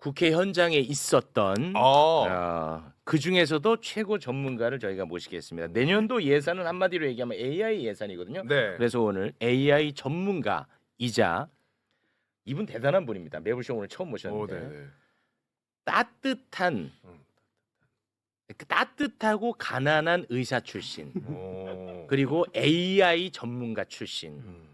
국회 현장에 있었던 어. 어, 그 중에서도 최고 전문가를 저희가 모시겠습니다. 내년도 예산은 한마디로 얘기하면 AI 예산이거든요. 네. 그래서 오늘 AI 전문가이자 이분 대단한 분입니다. 매불쇼 오늘 처음 오, 모셨는데 네, 네. 따뜻한 음. 그 따뜻하고 가난한 의사 출신 오. 그리고 AI 전문가 출신 음.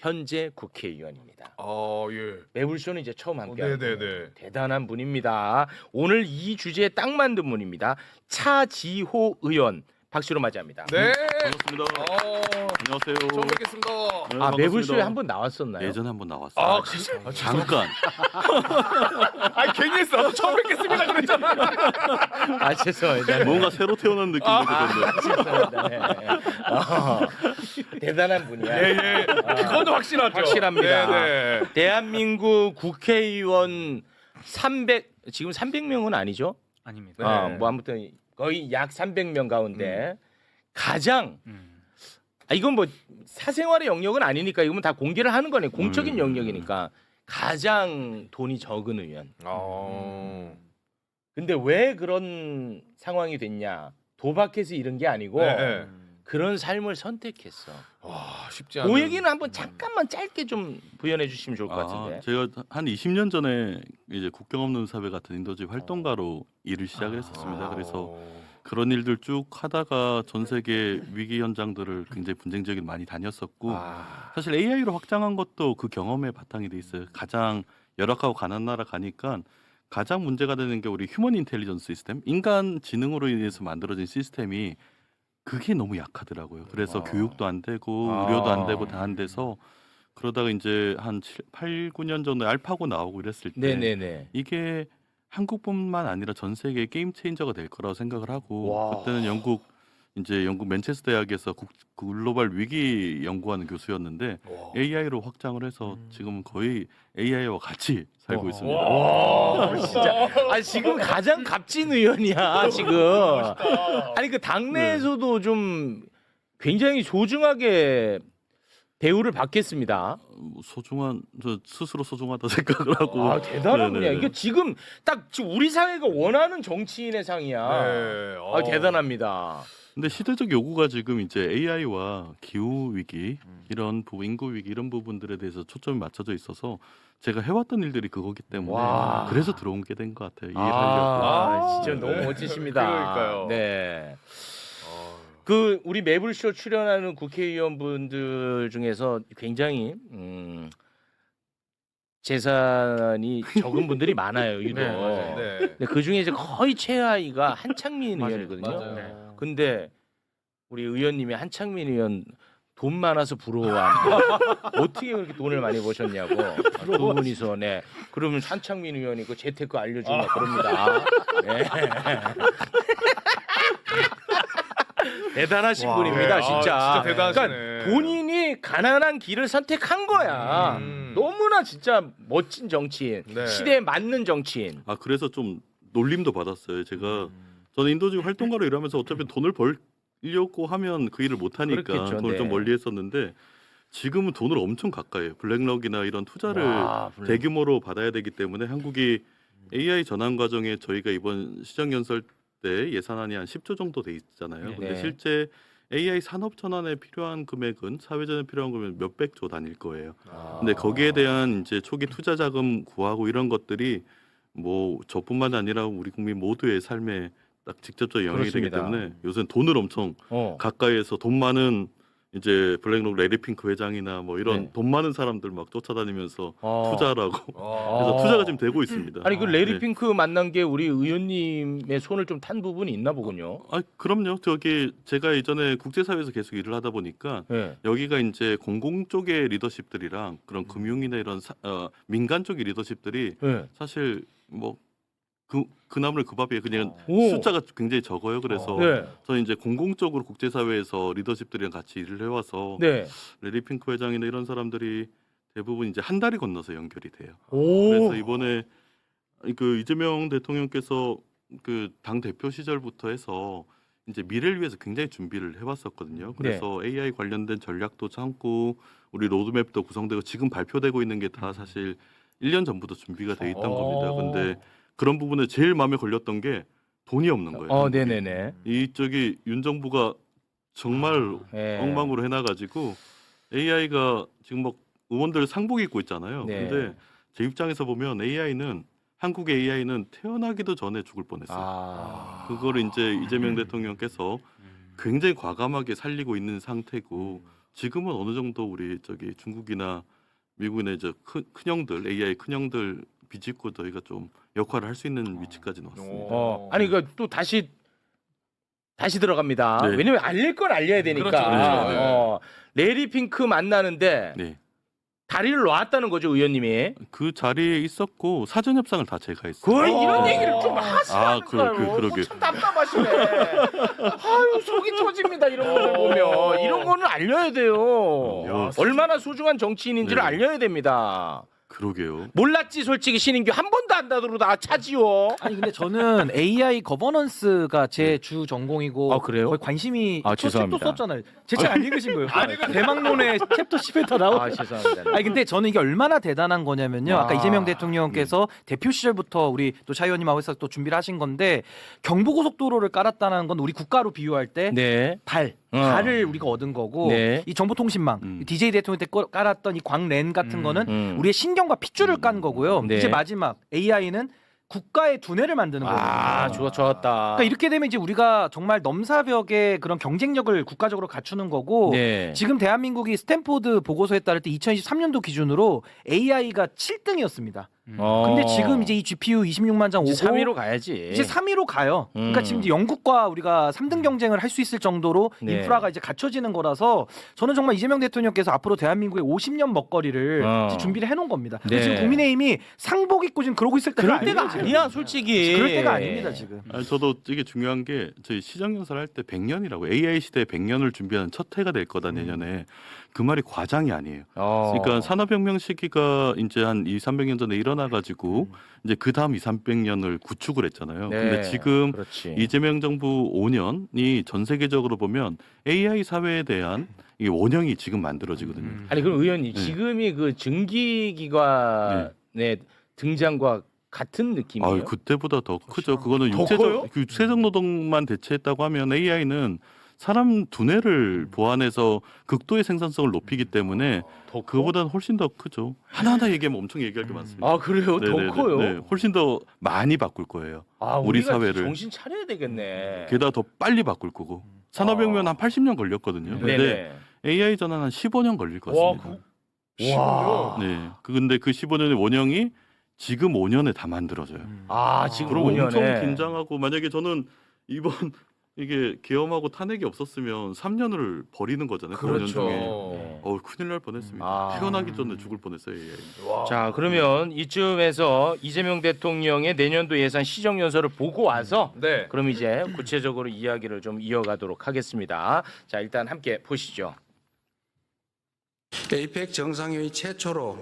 현재 국회의원입니다. 어, 예. 매불쇼는 이제 처음 함께 어, 하는 네네네. 분이에요. 대단한 분입니다. 오늘 이 주제에 딱 만든 분입니다. 차지호 의원 박수로 맞이합니다. 네. 반갑습니다. 어. 안녕하세요. 처음 뵙겠습니다. 네, 아 반갑습니다. 매불쇼에 한 번 나왔었나요? 예전에 한번 나왔어요. 아, 진짜. 아, 잠깐. 아, 괜히 했어. 나도 처음 뵙겠습니다 그랬잖아. 아 죄송합니다. 네. 뭔가 새로 태어난 느낌이 들었는데. 죄송합니다. 네. 어, 대단한 분이야. 예, 예. 그건 확실하죠. 확실합니다. 네, 네. 대한민국 국회의원 300 지금 300명은 아니죠? 아닙니다. 네. 아, 뭐 아무튼 거의 약 300명 가운데 가장 음. 아, 이건 뭐 사생활의 영역은 아니니까 이건 다 공개를 하는 거네. 공적인 음. 영역이니까 가장 돈이 적은 의원. 어. 근데 왜 그런 상황이 됐냐? 도박해서 이런 게 아니고 네, 네. 그런 삶을 선택했어. 와, 쉽지 않은. 그 얘기는 한번 잠깐만 짧게 좀 부연해 주시면 좋을 것 아, 같은데. 제가 한 20년 전에 이제 국경 없는 사회 같은 인도주의 활동가로 일을 시작했었습니다. 아. 그래서 그런 일들 쭉 하다가 전 세계 위기 현장들을 굉장히 분쟁적인 많이 다녔었고 아. 사실 AI로 확장한 것도 그 경험에 바탕이 돼 있어요. 가장 열악하고 가난한 나라 가니까 가장 문제가 되는 게 우리 휴먼 인텔리전스 시스템, 인간 지능으로 인해서 만들어진 시스템이 그게 너무 약하더라고요. 그래서 아. 교육도 안 되고 아. 의료도 안 되고 다 안 돼서 그러다가 이제 한 7, 8, 9년 전에 알파고 나오고 이랬을 때 네네네. 이게 한국뿐만 아니라 전 세계 게임 체인저가 될 거라고 생각을 하고 와. 그때는 영국 이제 영국 맨체스터 대학에서 국, 글로벌 위기 연구하는 교수였는데 와. AI로 확장을 해서 지금은 거의 AI와 같이 살고 와. 있습니다. 와, 진짜. 아 지금 가장 값진 의원이야 지금. 아니 그 당내에서도 좀 굉장히 소중하게 대우를 받겠습니다. 뭐 소중한 저 스스로 소중하다 생각을 하고 아 대단한 분이야. 이게 지금 딱 지금 우리 사회가 원하는 정치인의 상이야. 네. 아 어. 대단합니다. 근데 시대적 요구가 지금 이제 AI와 기후 위기 음. 이런 부 인구 위기 이런 부분들에 대해서 초점이 맞춰져 있어서 제가 해왔던 일들이 그거기 때문에 와. 그래서 들어온 게 된 것 같아요. 이해하려고. 아, 진짜 네. 너무 멋지십니다. 그러니까요. 네. 어. 그 우리 매불쇼 출연하는 국회의원분들 중에서 굉장히 음, 재산이 적은 분들이 많아요. 유독. 네, 맞아요. 네. 근데 그 중에 이제 거의 최하위가 한창민 의원이거든요. 맞아요. 네. 근데 우리 의원님이 한창민 의원 돈 많아서 부러워한 어떻게 그렇게 돈을 많이 버셨냐고 두 분이서 네 그러면 한창민 의원이 그 재테크 알려주면 그럽니다. 네. 대단하신 와, 분입니다, 네. 진짜. 아, 진짜 대단하시네. 그러니까 본인이 가난한 길을 선택한 거야. 음. 너무나 진짜 멋진 정치인, 네. 시대에 맞는 정치인. 아 그래서 좀 놀림도 받았어요. 제가 음. 저는 인도주의 활동가로 일하면서 어차피 돈을 벌려고 하면 그 일을 못 하니까 그렇겠죠, 그걸 네. 좀 멀리했었는데 지금은 돈을 엄청 가까이 블랙럭이나 이런 투자를 와, 블랙. 대규모로 받아야 되기 때문에 한국이 AI 전환 과정에 저희가 이번 시정 연설 때 예산안이 한 10조 정도 돼 있잖아요. 네. 근데 네. 실제 AI 산업 전환에 필요한 금액은 사회전에 필요한 금액 몇백 조 단일 거예요. 아. 근데 거기에 대한 이제 초기 투자 자금 구하고 이런 것들이 뭐 저뿐만 아니라 우리 국민 모두의 삶에 딱 직접적 영향이 되기 그렇습니다. 때문에 요새 돈을 엄청 어. 가까이에서 돈 많은 이제 블랙록 레리핑크 회장이나 뭐 이런 네. 돈 많은 사람들 막 쫓아다니면서 어. 투자라고 어. 그래서 어. 투자가 지금 되고 있습니다. 아니 그 네. 레리 핑크 만난 게 우리 의원님의 손을 좀 탄 부분이 있나 보군요. 아 그럼요. 저기 제가 예전에 국제사회에서 계속 일을 하다 보니까 네. 여기가 이제 공공 쪽의 리더십들이랑 음. 그런 금융이나 이런 사, 어, 민간 쪽의 리더십들이 네. 사실 뭐 그, 그 나물 그 밥이에요. 그냥 오. 숫자가 굉장히 적어요. 그래서 네. 저는 이제 공공적으로 국제사회에서 리더십들이랑 같이 일을 해와서 네. 레리 핑크 회장이나 이런 사람들이 대부분 이제 한 달이 건너서 연결이 돼요. 오. 그래서 이번에 그 이재명 대통령께서 그 당 대표 시절부터 해서 이제 미래를 위해서 굉장히 준비를 해왔었거든요. 그래서 AI 관련된 전략도 참고 우리 로드맵도 구성되고 지금 발표되고 있는 게 다 사실 1년 전부터 준비가 돼 있던 어. 겁니다. 근데 그런 부분에 제일 마음에 걸렸던 게 돈이 없는 거예요. 어, 네네네. 이쪽이 윤 정부가 정말 예. 엉망으로 해놔가지고 AI가 지금 막 의원들 상복 입고 있잖아요. 네. 근데 제 입장에서 보면 AI는 한국의 AI는 태어나기도 전에 죽을 뻔했어요. 아. 그거를 이제 이재명 대통령께서 굉장히 과감하게 살리고 있는 상태고 지금은 어느 정도 우리 저기 중국이나 미국이나 이제 큰 큰형들 AI 큰형들 비집고 저희가 좀 역할을 할 수 있는 위치까지 나왔습니다. 어, 아니 그 또 다시 다시 들어갑니다. 네. 왜냐면 알릴 건 알려야 되니까. 그렇죠, 그렇죠. 네. 어, 레리 핑크 만나는데 네. 다리를 놓았다는 거죠, 의원님이. 그 자리에 있었고 사전 협상을 다 제가 했어요. 그걸 어. 이런 얘기를 좀 하시라니까요. 아, 그- 그- 그러게. 참 답답하시네. 아유 속이 터집니다 이런 거를 보면 이런 거는 알려야 돼요. 야, 얼마나 소중한 정치인인지를 네. 알려야 됩니다. 그러게요. 몰랐지 솔직히 신인규 한 번도 안 다도록 나 차지요. 아니 근데 저는 AI 거버넌스가 제 주 전공이고 아, 그래요? 거의 관심이 아, 죄송합니다. 책도 썼잖아요. 제 책 안 읽으신 거예요. 대망론의 챕터 10에 다 나오. 아 죄송합니다. 아니 근데 저는 이게 얼마나 대단한 거냐면요. 아까 아, 이재명 대통령께서 대표 시절부터 우리 또 차 의원님하고 해서 또 준비를 하신 건데 경부고속도로를 깔았다는 건 우리 국가로 비유할 때 네. 달, 어. 달을 우리가 얻은 거고 네. 이 정보통신망, 음. DJ 대통령 때 꺼- 깔았던 이 광랜 같은 음, 거는 음. 우리의 신경과 핏줄을 깐 거고요. 네. 이제 마지막 AI는 국가의 두뇌를 만드는 거거든요. 아 좋아 좋았다. 그러니까 이렇게 되면 이제 우리가 정말 넘사벽의 그런 경쟁력을 국가적으로 갖추는 거고 네. 지금 대한민국이 스탠포드 보고서에 따를 때 2023년도 기준으로 AI가 7등이었습니다. 어. 근데 지금 이제 이 GPU 26만 장 오고 이제 3위로 가야지. 이제 3위로 가요. 그러니까 음. 지금 이제 영국과 우리가 3등 경쟁을 할 수 있을 정도로 네. 인프라가 이제 갖춰지는 거라서 저는 정말 이재명 대통령께서 앞으로 대한민국의 50년 먹거리를 어. 이제 준비를 해놓은 겁니다. 네. 지금 국민의힘이 상복 입고 지금 그러고 있을 때가 그럴 때가 아니에요, 지금. 아니야 솔직히. 그럴 때가 아닙니다 지금. 아니, 저도 이게 중요한 게 저희 시정연설 할때 100년이라고 AI 시대 100년을 준비하는 첫 해가 될 거다 내년에 그 말이 과장이 아니에요. 어. 그러니까 산업혁명 시기가 이제 한 2, 300년 전에 일어나 가지고 이제 그 다음 2, 300년을 구축을 했잖아요. 네. 근데 지금 그렇지. 이재명 정부 5년이 전 세계적으로 보면 AI 사회에 대한 이 원형이 지금 만들어지거든요. 아니 그럼 의원님 네. 지금이 그 증기기관의 등장과 같은 느낌이에요? 아, 그때보다 더 크죠. 그거는 더 커요? 육체적 그 육체적 노동만 대체했다고 하면 AI는 사람 두뇌를 보완해서 극도의 생산성을 높이기 때문에 더 커? 그거보다는 훨씬 더 크죠. 하나하나 얘기하면 엄청 얘기할 게 많습니다. 아 그래요? 네네네. 더 커요? 네, 훨씬 더 많이 바꿀 거예요. 아 우리 우리 가 사회를. 정신 차려야 되겠네. 게다가 더 빨리 바꿀 거고. 산업혁명 한 80년 걸렸거든요. 근데 네네. AI 전환 한 15년 걸릴 것 와, 같습니다. 그, 와. 네. 그 근데 그 15년의 원형이 지금 5년에 다 만들어져요. 아 지금 그리고 5년에 엄청 긴장하고 만약에 저는 이번 이게 계엄하고 탄핵이 없었으면 3년을 버리는 거잖아요. 그 5년 그렇죠. 중에. 네. 어 큰일 날 뻔했습니다. 아. 태어나기 전에 죽을 뻔했어요. 와. 자 그러면 이쯤에서 이재명 대통령의 내년도 예산 시정 연설을 보고 와서 네. 그럼 이제 구체적으로 이야기를 좀 이어가도록 하겠습니다. 자 일단 함께 보시죠. 에이펙 정상회의 최초로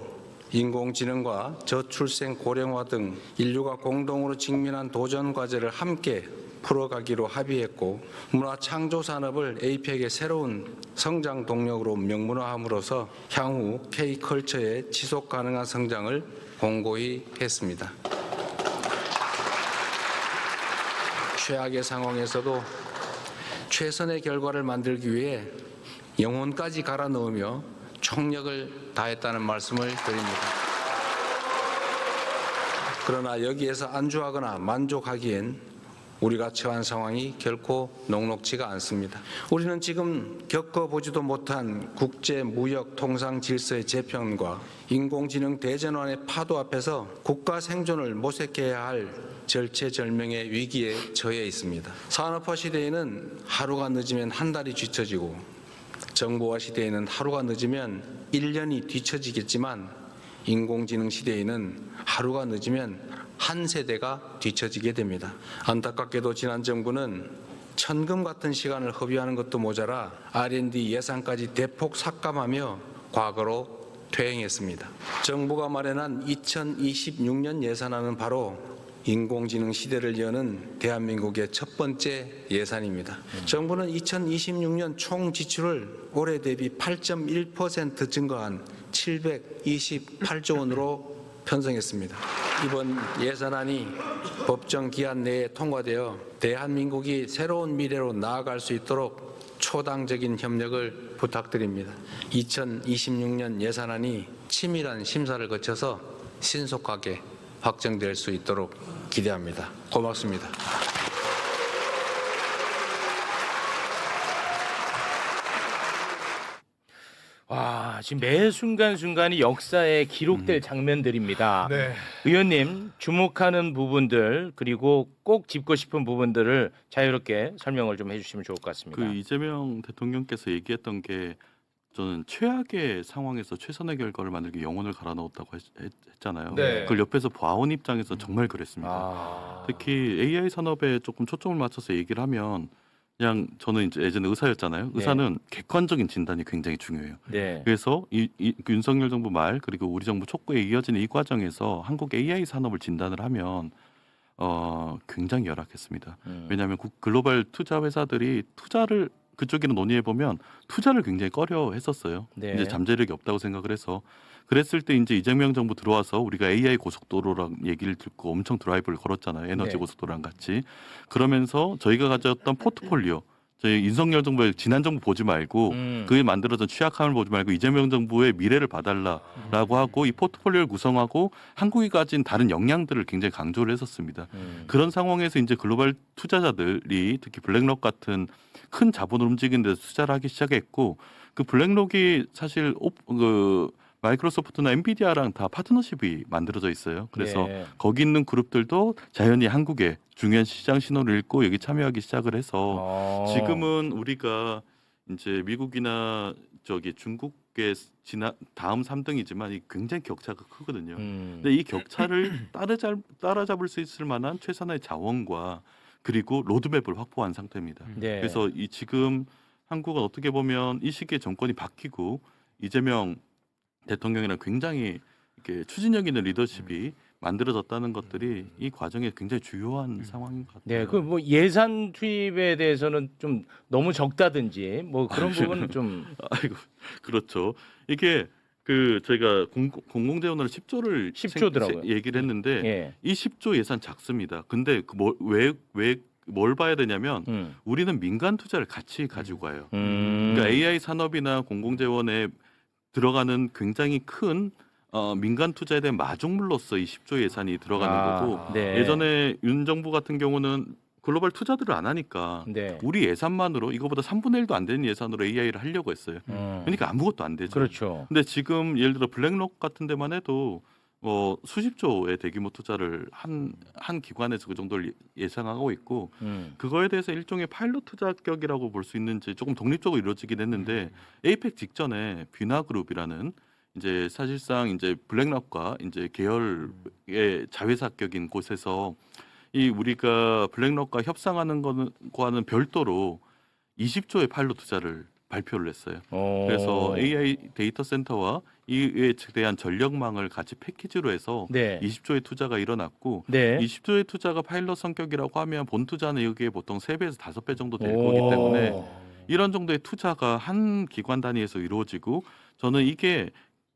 인공지능과 저출생 고령화 등 인류가 공동으로 직면한 도전 과제를 함께 풀어가기로 합의했고 문화 창조 산업을 에이펙의 새로운 성장 동력으로 명문화함으로써 향후 K컬처의 지속 가능한 성장을 공고히 했습니다. 최악의 상황에서도 최선의 결과를 만들기 위해 영혼까지 갈아 넣으며 총력을 다했다는 말씀을 드립니다. 그러나 여기에서 안주하거나 만족하기엔 우리가 처한 상황이 결코 녹록지가 않습니다. 우리는 지금 겪어보지도 못한 국제 무역 통상 질서의 재편과 인공지능 대전환의 파도 앞에서 국가 생존을 모색해야 할 절체절명의 위기에 처해 있습니다. 산업화 시대에는 하루가 늦으면 한 달이 뒤처지고 정보화 시대에는 하루가 늦으면 1년이 뒤처지겠지만 인공지능 시대에는 하루가 늦으면 한 세대가 뒤처지게 됩니다. 안타깝게도 지난 정부는 천금 같은 시간을 허비하는 것도 모자라 R&D 예산까지 대폭 삭감하며 과거로 퇴행했습니다. 정부가 마련한 2026년 예산안은 바로 인공지능 시대를 여는 대한민국의 첫 번째 예산입니다. 정부는 2026년 총 지출을 올해 대비 8.1% 증가한 728조 원으로 편성했습니다. 이번 예산안이 법정 기한 내에 통과되어 대한민국이 새로운 미래로 나아갈 수 있도록 초당적인 협력을 부탁드립니다. 2026년 예산안이 치밀한 심사를 거쳐서 신속하게 확정될 수 있도록 기대합니다. 고맙습니다. 와 지금 매 순간 순간이 역사에 기록될 장면들입니다. 네. 의원님 주목하는 부분들 그리고 꼭 짚고 싶은 부분들을 자유롭게 설명을 좀 해주시면 좋을 것 같습니다. 그 이재명 대통령께서 얘기했던 게 저는 최악의 상황에서 최선의 결과를 만들기 영혼을 갈아 넣었다고 했, 잖아요 네. 그걸 옆에서 봐온 입장에서 정말 그랬습니다. 아, 특히 AI 산업에 조금 초점을 맞춰서 얘기를 하면 그냥 저는 이제 예전에 의사였잖아요. 의사는 객관적인 진단이 굉장히 중요해요. 네. 그래서 이, 이- 그 윤석열 정부 말 그리고 우리 정부 촉구에 이어지는 이 과정에서 한국 AI 산업을 진단을 하면 어 굉장히 열악했습니다. 음. 왜냐하면 국- 글로벌 투자 회사들이 투자를 그쪽에는 논의해 보면 투자를 굉장히 꺼려했었어요. 네. 이제 잠재력이 없다고 생각을 해서 그랬을 때 이제 이재명 정부 들어와서 우리가 AI 고속도로랑 얘기를 듣고 엄청 드라이브를 걸었잖아요. 에너지 네. 고속도로랑 같이 그러면서 저희가 가졌던 포트폴리오 저희 윤석열 정부의 지난 정부 보지 말고 음. 그에 만들어진 취약함을 보지 말고 이재명 정부의 미래를 봐달라라고 하고 이 포트폴리오를 구성하고 한국이 가진 다른 역량들을 굉장히 강조를 했었습니다. 음. 그런 상황에서 이제 글로벌 투자자들이 특히 블랙록 같은 큰 자본을 움직이는 데 투자를 하기 시작했고 그 블랙록이 사실 오, 그 마이크로소프트나 엔비디아랑 다 파트너십이 만들어져 있어요. 그래서 네. 거기 있는 그룹들도 자연히 한국에 중요한 시장 신호를 읽고 여기 참여하기 시작을 해서 어. 지금은 우리가 이제 미국이나 저기 중국의 지나 다음 3등이지만 이 굉장히 격차가 크거든요. 음. 근데 이 격차를 따라잡, 따라잡을 수 있을 만한 최선의 자원과 그리고 로드맵을 확보한 상태입니다. 네. 그래서 이 지금 한국은 어떻게 보면 이 시기에 정권이 바뀌고 이재명 대통령이랑 굉장히 이렇게 추진력 있는 리더십이 만들어졌다는 것들이 이 과정에 굉장히 주요한 상황인 것 같아요. 네, 그 뭐 예산 투입에 대해서는 좀 너무 적다든지 뭐 그런 부분은 좀 아이고 그렇죠. 이게 그 저희가 공, 공공재원으로 10조를 10조 더라고요. 얘기를 했는데 예. 이 10조 예산 작습니다. 근데 그 그왜왜 뭘 봐야 되냐면 음. 우리는 민간 투자를 같이 가지고 가요. 음. 그러니까 AI 산업이나 공공 재원에 들어가는 굉장히 큰 어, 민간 투자에 대한 마중물로서 이 10조 예산이 들어가는 아, 거고 네. 예전에 윤 정부 같은 경우는 글로벌 투자들을 안 하니까 네. 우리 예산만으로 이거보다 3분의 1도 안 되는 예산으로 AI를 하려고 했어요. 음. 그러니까 아무것도 안 되죠. 그렇죠. 근데 지금 예를 들어 블랙록 같은 데만 해도 뭐 수십조의 대규모 투자를 한 한 기관에서 그 정도를 예상하고 있고 음. 그거에 대해서 일종의 파일럿 투자격이라고 볼 수 있는지 조금 독립적으로 이루어지긴 했는데 에이펙 직전에 뷰나그룹이라는 이제 사실상 이제 블랙록과 이제 계열의 자회사 격인 곳에서 이 우리가 블랙록과 협상하는 거는과는 별도로 20조의 파일럿 투자를 발표를 했어요. 어. 그래서 AI 데이터 센터와 이에 대한 전력망을 같이 패키지로 해서 네. 20조의 투자가 일어났고 네. 20조의 투자가 파일럿 성격이라고 하면 본 투자는 여기에 보통 3배에서 5배 정도 될 오. 거기 때문에 이런 정도의 투자가 한 기관 단위에서 이루어지고 저는 이게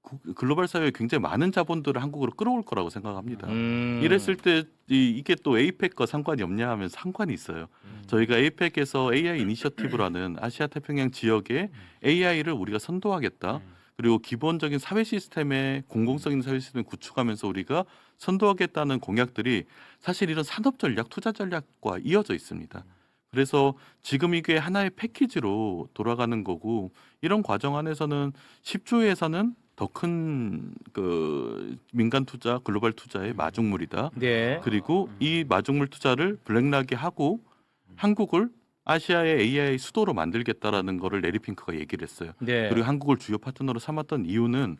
구- 글로벌 사회에 굉장히 많은 자본들을 한국으로 끌어올 거라고 생각합니다. 음. 이랬을 때 이, 이게 또 에이펙과 상관이 없냐 하면 상관이 있어요. 저희가 에이펙에서 AI 이니셔티브라는 아시아 태평양 지역에 AI를 우리가 선도하겠다. 그리고 기본적인 사회 시스템의 공공성 있는 사회 시스템을 구축하면서 우리가 선도하겠다는 공약들이 사실 이런 산업 전략, 투자 전략과 이어져 있습니다. 그래서 지금 이게 하나의 패키지로 돌아가는 거고 이런 과정 안에서는 10조에서는 더 큰 그 민간 투자, 글로벌 투자의 마중물이다. 네. 그리고 이 마중물 투자를 블랙락이 하고 한국을 아시아의 AI 수도로 만들겠다라는 거를 레리핑크가 얘기를 했어요. 네. 그리고 한국을 주요 파트너로 삼았던 이유는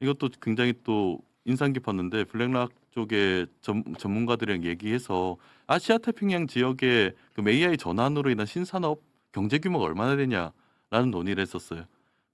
이것도 굉장히 또 인상 깊었는데 블랙락 쪽의 전, 전문가들이랑 얘기해서 아시아 태평양 지역의 그 AI 전환으로 인한 신산업 경제 규모가 얼마나 되냐라는 논의를 했었어요.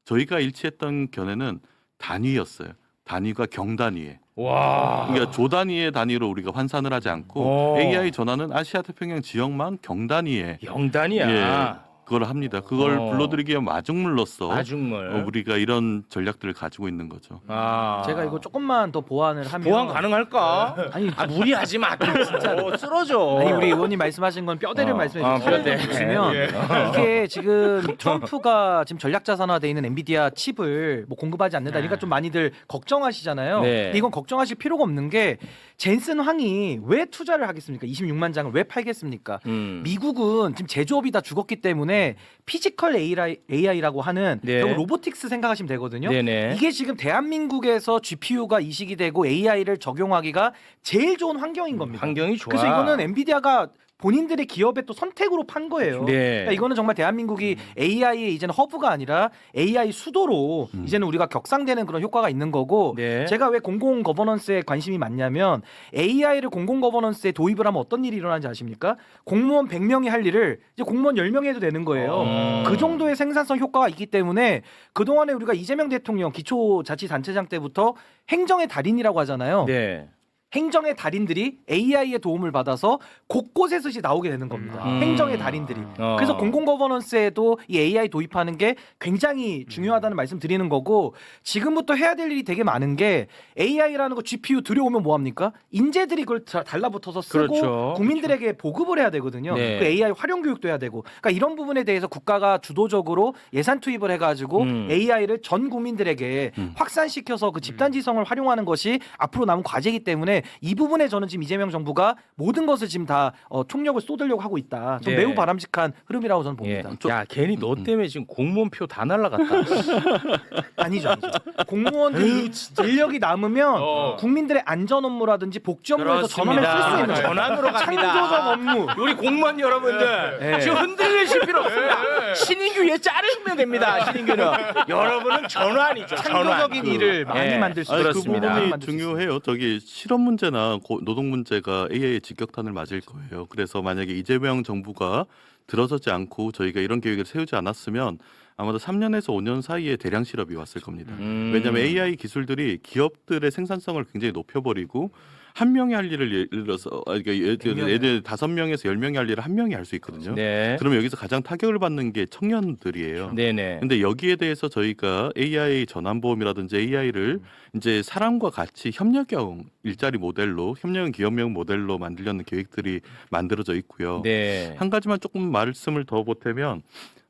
저희가 일치했던 견해는 단위였어요. 단위가 경단위에. 와. 그러니까 조 단위의 단위로 우리가 환산을 하지 않고 오. AI 전환은 아시아 태평양 지역만 경단위에 영단이야. 예. 그걸 합니다. 그걸 어. 불러들이기 위한 마중물로서 마중물. 어, 우리가 이런 전략들을 가지고 있는 거죠. 아. 제가 이거 조금만 더 보완을 하면 보완 가능할까? 아니 아 무리하지 마. 진짜 쓰러져. 아니 우리 의원님 말씀하신 건 뼈대를 어. 말씀해 아, 주시면 뼈대. 주시면 예. 이게 지금 트럼프가 지금 전략 자산화돼 있는 엔비디아 칩을 뭐 공급하지 않는다니까 좀 많이들 걱정하시잖아요. 네. 근데 이건 걱정하실 필요가 없는 게 젠슨 황이 왜 투자를 하겠습니까? 26만 장을 왜 팔겠습니까? 음. 미국은 지금 제조업이 다 죽었기 때문에 피지컬 AI, 라고 하는 네. 결국 로보틱스 생각하시면 되거든요. 네네. 이게 지금 대한민국에서 GPU가 이식이 되고 AI를 적용하기가 제일 좋은 환경인 겁니다. 환경이 좋아. 그래서 이거는 엔비디아가 본인들의 기업의 또 선택으로 판 거예요. 네. 그러니까 이거는 정말 대한민국이 AI의 이제는 허브가 아니라 AI 수도로 음. 이제는 우리가 격상되는 그런 효과가 있는 거고 네. 제가 왜 공공 거버넌스에 관심이 많냐면 AI를 공공 거버넌스에 도입을 하면 어떤 일이 일어나는지 아십니까? 공무원 100명이 할 일을 이제 공무원 10명이 해도 되는 거예요. 음. 그 정도의 생산성 효과가 있기 때문에 그동안에 우리가 이재명 대통령 기초자치단체장 때부터 행정의 달인이라고 하잖아요. 네. 행정의 달인들이 AI의 도움을 받아서 곳곳에서 나오게 되는 겁니다. 음. 행정의 달인들이. 어. 그래서 공공 거버넌스에도 이 AI 도입하는 게 굉장히 중요하다는 말씀 드리는 거고 지금부터 해야 될 일이 되게 많은 게 AI라는 거 GPU 들여오면 뭐 합니까? 인재들이 그걸 다- 달라붙어서 쓰고 그렇죠. 국민들에게 보급을 해야 되거든요. 네. 그 AI 활용 교육도 해야 되고. 그러니까 이런 부분에 대해서 국가가 주도적으로 예산 투입을 해 가지고 음. AI를 전 국민들에게 음. 확산시켜서 그 집단 지성을 활용하는 것이 앞으로 남은 과제이기 때문에 이 부분에 저는 지금 이재명 정부가 모든 것을 지금 다 어, 총력을 쏟으려고 하고 있다. 좀 네. 매우 바람직한 흐름이라고 저는 예. 봅니다. 야 괜히 너 음. 때문에 지금 공무원표 다 날라갔다. 아니죠, 아니죠. 공무원들이 인력이 남으면 어. 국민들의 안전 업무라든지 복지 업무에서 전환을 쓸 수 있는 거예요. 전환으로 갑니다. 창조적 업무. 우리 공무원 여러분들 네. 지금 흔들리실 필요 없습니다. 신인규 얘 자르면 됩니다. 신인규는 여러분은 전환이죠. 전환. 창조적인 일을 많이 예. 만들 수 아니, 그 그렇습니다. 부분이 만들 수 중요해요. 저기 실업 문제나 고- 노동 문제가 AI의 직격탄을 맞을 거예요. 그래서 만약에 이재명 정부가 들어서지 않고 저희가 이런 계획을 세우지 않았으면 아마도 3년에서 5년 사이에 대량 실업이 왔을 겁니다. 음. 왜냐하면 AI 기술들이 기업들의 생산성을 굉장히 높여버리고 한 명이 할 일을 예를 들어서 아, 그러니까 예를 들어 백명이 예를 들어 다섯 명에서 열 명이 할 일을 한 명이 할 수 있거든요. 네. 그러면 여기서 가장 타격을 받는 게 청년들이에요. 네네. 근데 여기에 대해서 저희가 AI 전환보험이라든지 AI를 이제 사람과 같이 협력형 일자리 모델로 협력형 기업명 모델로 만들려는 계획들이 만들어져 있고요. 네. 한 가지만 조금 말씀을 더 보태면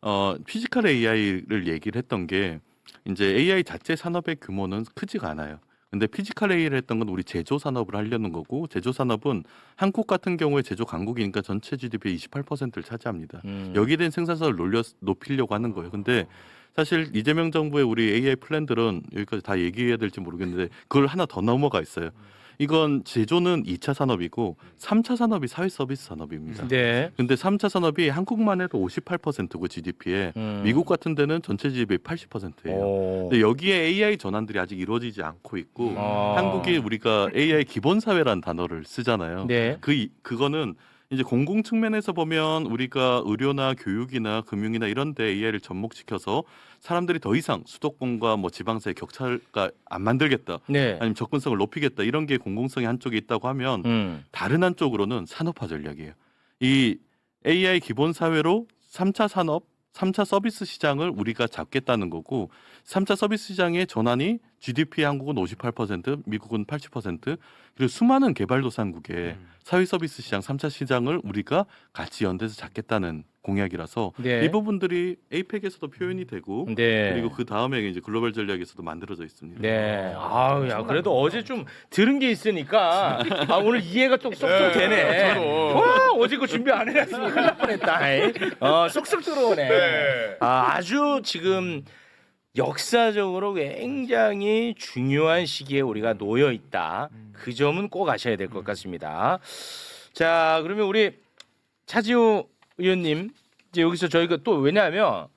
어 피지컬 AI를 얘기를 했던 게 이제 AI 자체 산업의 규모는 크지가 않아요. 근데 피지컬 AI를 했던 건 우리 제조 산업을 하려는 거고 제조 산업은 한국 같은 경우에 제조 강국이니까 전체 GDP의 28%를 차지합니다. 음. 여기에 대한 생산성을 놀려 높이려고 하는 거예요. 근데 사실 이재명 정부의 우리 AI 플랜들은 여기까지 다 얘기해야 될지 모르겠는데 그걸 하나 더 넘어가 있어요. 이건 제조는 2차 산업이고 3차 산업이 사회 서비스 산업입니다. 네. 근데 3차 산업이 한국만 해도 58%고 GDP에 음. 미국 같은 데는 전체 GDP의 80%예요. 오. 근데 여기에 AI 전환들이 아직 이루어지지 않고 있고 아. 한국이 우리가 AI 기본 사회란 단어를 쓰잖아요. 네. 그 이- 그거는 이제 공공 측면에서 보면 우리가 의료나 교육이나 금융이나 이런 데 AI를 접목시켜서 사람들이 더 이상 수도권과 뭐 지방사의 격차가 안 만들겠다. 네. 아니면 접근성을 높이겠다. 이런 게 공공성이 한쪽에 있다고 하면 음. 다른 한쪽으로는 산업화 전략이에요. 이 AI 기본 사회로 3차 산업, 3차 서비스 시장을 우리가 잡겠다는 거고 3차 서비스 시장의 전환이 GDP 한국은 58%, 미국은 80%, 그리고 수많은 개발도상국의 사회 서비스 시장 3차 시장을 우리가 같이 연대해서 잡겠다는 공약이라서 네. 이 부분들이 에이펙에서도 표현이 되고 네. 그리고 그 다음에 이제 글로벌 전략에서도 만들어져 있습니다. 네. 아우, 야, 그래도 어제 좀 들은 게 있으니까 아, 오늘 이해가 좀 쏙쏙 네, 되네. 와, 어제 그 준비 안 해놨으니 큰일 날 뻔했다. 어, 쏙쏙 들어오네. 네. 아, 아주 지금 역사적으로 굉장히 중요한 시기에 우리가 놓여 있다. 그 점은 꼭 아셔야 될 것 같습니다. 자, 그러면 우리 차지호 의원님 이제 여기서 저희가 또 왜냐하면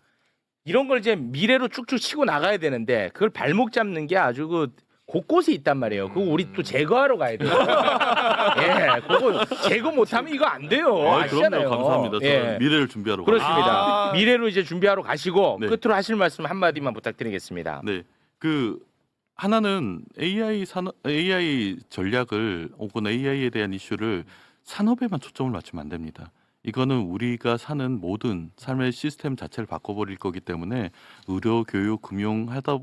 이런 걸 이제 미래로 쭉쭉 치고 나가야 되는데 그걸 발목 잡는 게 아주 그 곳곳에 있단 말이에요. 그거 우리 또 제거하러 가야 돼요. 예, 그거 제거 못하면 이거 안 돼요. 아, 아시잖아요. 그럼요. 감사합니다. 저는 예. 미래를 준비하러 그렇습니다. 아. 미래로 이제 준비하러 가시고 네. 끝으로 하실 말씀 한 마디만 부탁드리겠습니다. 네. 그 하나는 AI 산업 AI 전략을 혹은 AI에 대한 이슈를 산업에만 초점을 맞추면 안 됩니다. 이거는 우리가 사는 모든 삶의 시스템 자체를 바꿔버릴 거기 때문에 의료, 교육, 금융 하다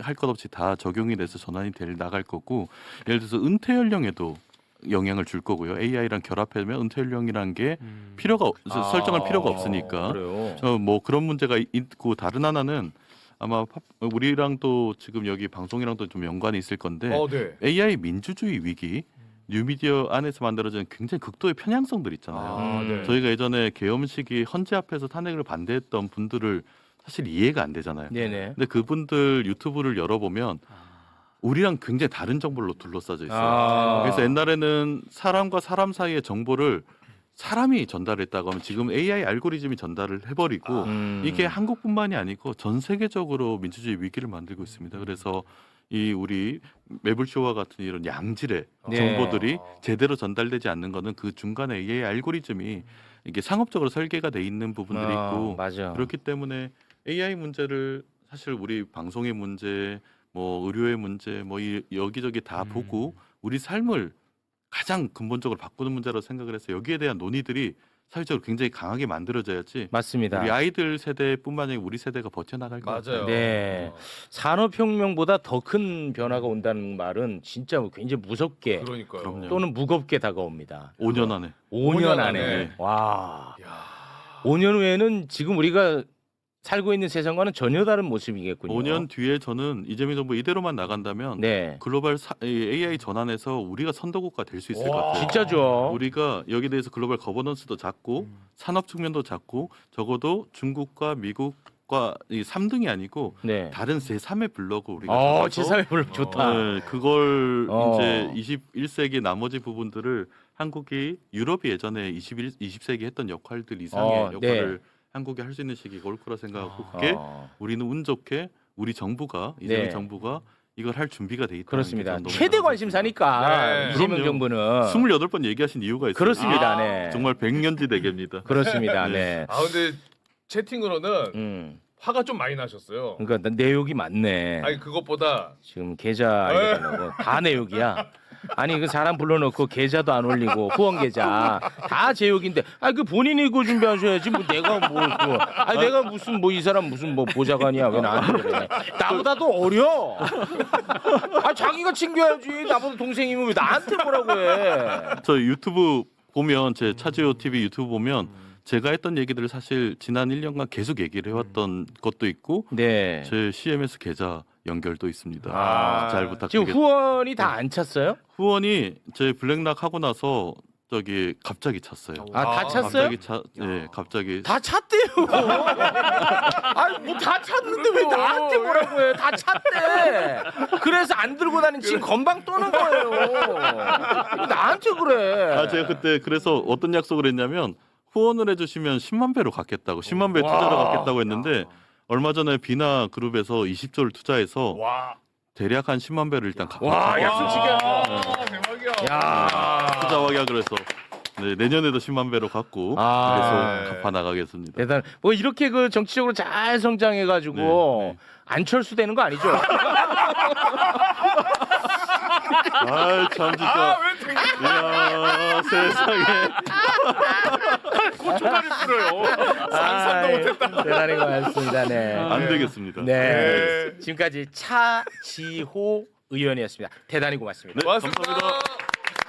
할 것 없이 다 적용이 돼서 전환이 될 나갈 거고 예를 들어서 은퇴 연령에도 영향을 줄 거고요. AI랑 결합하면 은퇴 연령이란 게 필요가 없- 아, 설정할 필요가 없으니까 그래요. 어, 뭐 그런 문제가 있고 다른 하나는 아마 팝- 우리랑 또 지금 여기 방송이랑도 좀 연관이 있을 건데 어, 네. AI 민주주의 위기 뉴미디어 안에서 만들어진 굉장히 극도의 편향성들 있잖아요. 아, 네. 음. 저희가 예전에 계엄식이 헌재 앞에서 탄핵을 반대했던 분들을 사실 이해가 안 되잖아요. 네네. 근데 그분들 유튜브를 열어보면 우리랑 굉장히 다른 정보로 둘러싸져 있어요. 아. 그래서 옛날에는 사람과 사람 사이의 정보를 사람이 전달했다고 하면 지금 AI 알고리즘이 전달을 해버리고 음. 이게 한국뿐만이 아니고 전 세계적으로 민주주의 위기를 만들고 있습니다. 그래서 이 우리 매불쇼와 같은 이런 양질의 네. 정보들이 제대로 전달되지 않는 거는 그 중간에 AI 알고리즘이 이게 상업적으로 설계가 돼 있는 부분들이 아, 있고 맞아. 그렇기 때문에 AI 문제를 사실 우리 방송의 문제, 뭐 의료의 문제, 뭐 이 여기저기 다 음. 보고 우리 삶을 가장 근본적으로 바꾸는 문제라고 생각을 해서 여기에 대한 논의들이 사회적으로 굉장히 강하게 만들어져야지 맞습니다. 우리 아이들 세대뿐만 아니라 우리 세대가 버텨나갈 것 같아요. 맞아요. 네. 산업혁명보다 더 큰 변화가 온다는 말은 진짜 굉장히 무섭게 그러니까요. 그럼요. 또는 무겁게 다가옵니다. 5년 안에 5년, 5년 안에. 안에. 와. 야. 5년 후에는 지금 우리가 살고 있는 세상과는 전혀 다른 모습이겠군요. 5년 뒤에 저는 이재명 정부 이대로만 나간다면 네. 글로벌 사, 이 AI 전환에서 우리가 선도국가 될 수 있을 것 와. 같아요. 진짜죠. 우리가 여기에 대해서 글로벌 거버넌스도 잡고 음. 산업 측면도 잡고 적어도 중국과 미국과 이 3등이 아니고 네. 다른 제3의 블록을 우리가 어, 잡아서 제3의 블록 좋다. 네, 그걸 어. 이제 21세기 나머지 부분들을 한국이 유럽이 예전에 21 20세기 했던 역할들 이상의 어, 역할을 한국이 할 수 있는 시기가 올 거라 생각하고 그게 어, 우리는 운 좋게 우리 정부가 이재명 네. 정부가 이걸 할 준비가 돼 있다. 그렇습니다. 최대 관심사니까 네. 이재명 그럼요. 정부는 28번 얘기하신 이유가 있어요. 그렇습니다. 아, 네. 정말 백년지 대계입니다. 그렇습니다. 네. 네. 아 근데 채팅으로는 음. 화가 좀 많이 나셨어요. 그러니까 나- 내욕이 많네. 아니 그것보다 지금 계좌 알려달라고 다 내욕이야. 아니 그 사람 불러놓고 계좌도 안 올리고 후원 계좌. 다 제욕인데. 아 그 본인이 그거 준비하셔야지. 뭐 내가 뭐 그거 아 내가 무슨 뭐 이 사람 무슨 뭐 보좌관이야. 왜 나한테 그래. 나보다도 어려. 아 자기가 챙겨야지. 나보다 동생이면 왜 나한테 뭐라고 해. 저 유튜브 보면 제 차지오 TV 유튜브 보면 제가 했던 얘기들을 사실 지난 1년간 계속 얘기를 해왔던 것도 있고 네. 제 CMS 계좌 연결도 있습니다. 아, 잘 지금 부탁드리겠습니다. 후원이 다 안 찼어요? 후원이 제 블랙락 하고 나서 저기 갑자기 찼어요. 아다 아, 찼어요? 갑자기 차, 예, 갑자기 다 찼대요. 아니 뭐다 찼는데 왜 나한테 뭐라고 해? 다 찼대. 그래서 안 들고 다니는 지금 건방 떠는 거예요. 나한테 그래. 아 제가 그때 그래서 어떤 약속을 했냐면 후원을 해주시면 10만 배로 갚겠다고 10만 배 와. 투자로 갚겠다고 했는데 얼마 전에 비나 그룹에서 20조를 투자해서 와. 대략 한 10만 배를 일단 갚았어요. 와, 약속 지켰어. 와, 대박이야. 야. 투자 확약을 해서 네, 내년에도 10만 배로 갚고 아. 그래서 갚아 나가겠습니다. 대단. 뭐 이렇게 그 정치적으로 잘 성장해가지고 네, 네. 안철수 되는 거 아니죠? 아 참 진짜. 아왜 되게 이야 세상에. 고춧가루 뿌려요. 상상도 아이, 못했다. 대단히 고맙습니다. 네. 안 되겠습니다. 네. 네. 지금까지 차지호 의원이었습니다. 대단히 고맙습니다. 네, 고맙습니다. 감사합니다.